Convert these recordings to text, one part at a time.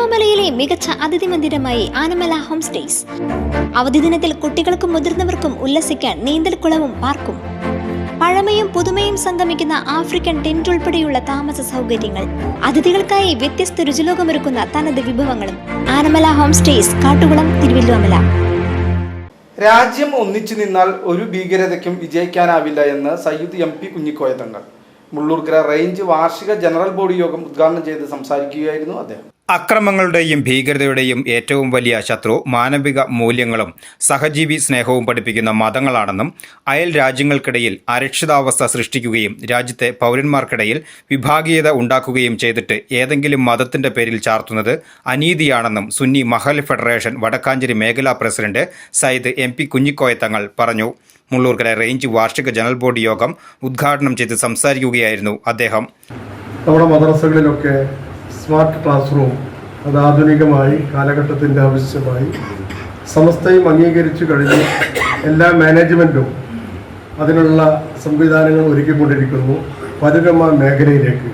തിരുവല്ലോമലയിലെ മികച്ച അതിഥി മന്ദിരമായി Anamala home stays. അവധി ദിനത്തിൽ കുട്ടികൾക്കും മുതിർന്നവർക്കും ഉല്ലസിക്കാൻ നീന്തൽക്കുളവും പാർക്കും. പഴമയും പുതുമയും സംഗമിക്കുന്ന ആഫ്രിക്കൻ ടെന്റ് ഉൾപ്പെടെയുള്ള താമസ സൗകര്യങ്ങൾ. അതിഥികൾക്കായി വ്യത്യസ്ത രുചിലോകമൊരുക്കുന്ന തനത് വിഭവങ്ങളും. ആനമല ഹോം സ്റ്റേസ് കാട്ടുകുളം തിരുവല്ലോമല രാജ്യം ഒന്നിച്ചു നിന്നാൽ ഒരു ഭീകരതയ്ക്കും വിജയിക്കാനാവില്ല എന്ന് Sayyid M P Kunhikoya Thangal Mullurkara range വാർഷിക ജനറൽ ബോഡി യോഗം ഉദ്ഘാടനം ചെയ്ത് സംസാരിക്കുകയായിരുന്നു അദ്ദേഹം. അക്രമങ്ങളുടെയും ഭീകരതയുടെയും ഏറ്റവും വലിയ ശത്രു മാനവിക മൂല്യങ്ങളും സഹജീവി സ്നേഹവും പഠിപ്പിക്കുന്ന മതങ്ങളാണെന്നും അയൽ രാജ്യങ്ങൾക്കിടയിൽ അരക്ഷിതാവസ്ഥ സൃഷ്ടിക്കുകയും രാജ്യത്തെ പൗരന്മാർക്കിടയിൽ വിഭാഗീയത ഉണ്ടാക്കുകയും ചെയ്തിട്ട് ഏതെങ്കിലും മതത്തിന്റെ പേരിൽ ചാർത്തുന്നത് അനീതിയാണെന്നും സുന്നി മഹൽ ഫെഡറേഷൻ വടക്കാഞ്ചേരി മേഖലാ president Sayyid M P Kunhikoya Thangal പറഞ്ഞു. മുള്ളൂർക്കര റേഞ്ച് വാർഷിക ജനറൽ ബോഡി യോഗം ഉദ്ഘാടനം ചെയ്ത് സംസാരിക്കുകയായിരുന്നു അദ്ദേഹം. നമ്മുടെ മദ്രസകളിലൊക്കെ സ്മാർട്ട് ക്ലാസ് റൂം അത് ആധുനികമായി കാലഘട്ടത്തിന്റെ ആവശ്യമായി സമസ്തയും അംഗീകരിച്ചു കഴിഞ്ഞ് എല്ലാ മാനേജ്മെന്റും അതിനുള്ള സംവിധാനങ്ങൾ ഒരുക്കിക്കൊണ്ടിരിക്കുന്നു പരുരമ മേഖലയിലേക്ക്.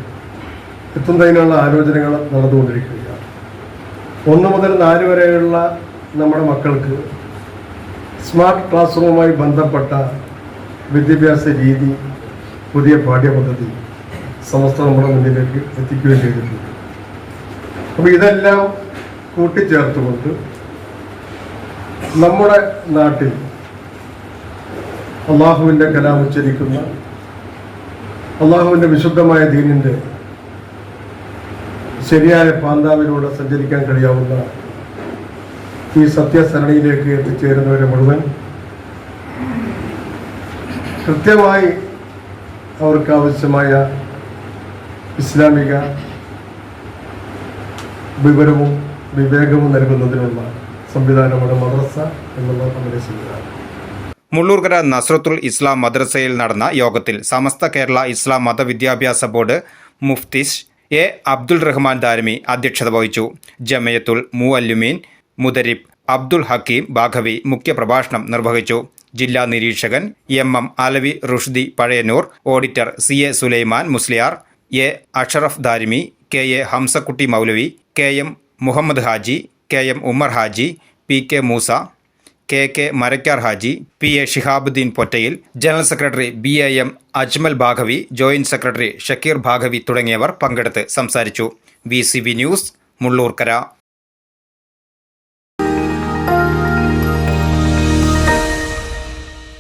എത്തുന്നതിനുള്ള ആലോചനകൾ നടന്നുകൊണ്ടിരിക്കുകയാണ്. ഒന്ന് മുതൽ നാല് വരെയുള്ള നമ്മുടെ മക്കൾക്ക് സ്മാർട്ട് ക്ലാസ് റൂമുമായി ബന്ധപ്പെട്ട വിദ്യാഭ്യാസ രീതി പുതിയ പാഠ്യപദ്ധതി സമസ്ത നമ്മുടെ മുന്നിലേക്ക് എത്തിക്കുകയും ചെയ്തിട്ടുണ്ട്. അപ്പോൾ ഇതെല്ലാം കൂട്ടിച്ചേർത്തുകൊണ്ട് നമ്മുടെ നാട്ടിൽ അള്ളാഹുവിന്റെ കലാം ഉച്ചരിക്കുന്ന അള്ളാഹുവിന്റെ വിശുദ്ധമായ ദീനിന്റെ ശരിയായ പാന്താവിലൂടെ സഞ്ചരിക്കാൻ കഴിയാവുന്ന ഈ സത്യസരണിയിലേക്ക് എത്തിച്ചേരുന്നവരെ മുഴുവൻ കൃത്യമായി അവർക്ക് ആവശ്യമായ ഇസ്ലാമിക വിവരവും വിവേകവും നൽകുന്നതിനുള്ള സംവിധാനമാണ് മദ്രസ എന്നുള്ള നമ്മുടെ സംവിധാനം മുള്ളൂർക്കര നസ്രത്തുൽ ഇസ്ലാം മദ്രസയിൽ നടന്ന യോഗത്തിൽ സമസ്ത കേരള ഇസ്ലാം മതവിദ്യാഭ്യാസ ബോർഡ് മുഫ്തിസ് എ അബ്ദുൾ റഹ്മാൻ ദാരമി അധ്യക്ഷത വഹിച്ചു. ജമയത്തുൽ മുഅല്ലുമീൻ മുദരിബ് അബ്ദുൾ ഹക്കീം ബാഘവി മുഖ്യപ്രഭാഷണം നിർവഹിച്ചു. ജില്ലാ നിരീക്ഷകൻ M M Alavi Rushdi Pazhayannur auditor C A Sulaiman Musliyar A Ashraf Darimi K A Hamzakutty Moulavi K M Muhammad Haji K M Ummer Haji P K Moosa K K Marakkar Haji P A Shihabuddin Pottayil general secretary B A M Ajmal Bhagavi joint secretary Shakeer Bhagavi തുടങ്ങിയവർ പങ്കെടുത്ത് സംസാരിച്ചു. V news Mullurkara.